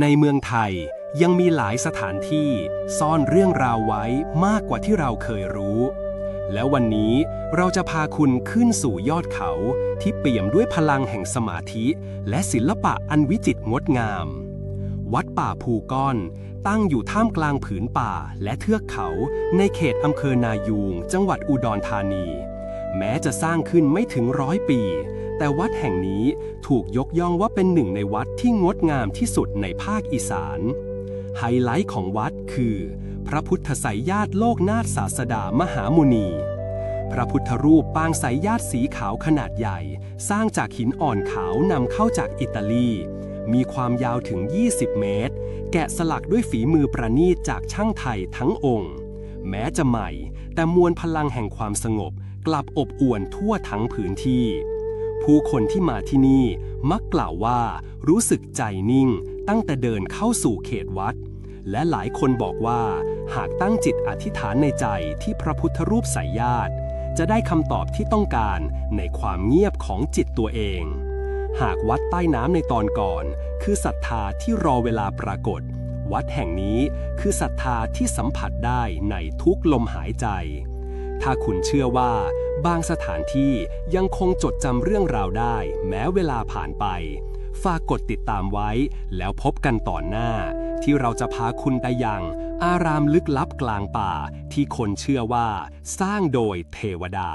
ในเมืองไทยยังมีหลายสถานที่ซ่อนเรื่องราวไว้มากกว่าที่เราเคยรู้ แล้ววันนี้เราจะพาคุณขึ้นสู่ยอดเขาที่เปี่ยมด้วยพลังแห่งสมาธิ และศิลปะอันวิจิตรงดงาม วัดป่าภูก้อน ตั้งอยู่ท่ามกลางผืนป่าและเทือกเขาในเขตอำเภอนายูง จังหวัดอุดรธานี แม้จะสร้างขึ้นไม่ถึงร้อยปี แต่วัดแห่งนี้ถูกยกย่องว่าเป็นหนึ่งในวัดที่งดงามที่สุดในภาคอีสาน ไฮไลท์ของวัดคือ พระพุทธไสยญาติโลกนาถศาสดามหามุนี พระพุทธรูปปางสายญาติสีขาวขนาดใหญ่ สร้างจากหินอ่อนขาวนำเข้าจากอิตาลี มีความยาวถึง 20 เมตร แกะสลักด้วยฝีมือประณีตจากช่างไทยทั้งองค์ แม้จะใหม่ แต่มวลพลังแห่งความสงบกลับอบอวลทั่วทั้งพื้นที่ ผู้คนที่มาที่นี่มักกล่าวว่ารู้สึกใจนิ่งตั้งแต่เดินเข้าสู่เขตวัด และหลายคนบอกว่า หากตั้งจิตอธิษฐานในใจที่พระพุทธรูปสายญาติ จะได้คำตอบที่ต้องการในความเงียบของจิตตัวเอง หากวัดใต้น้ำในตอนก่อน คือศรัทธาที่รอเวลาปรากฏ วัดแห่งนี้คือศรัทธาที่สัมผัสได้ในทุกลมหายใจ ถ้าคุณเชื่อว่า บางสถานที่ยังคงจดจำเรื่องราวได้ แม้เวลาผ่านไป ฝากกดติดตามไว้ แล้วพบกันต่อหน้า ที่เราจะพาคุณไปยัง อารามลึกลับกลางป่าที่คนเชื่อว่า สร้างโดยเทวดา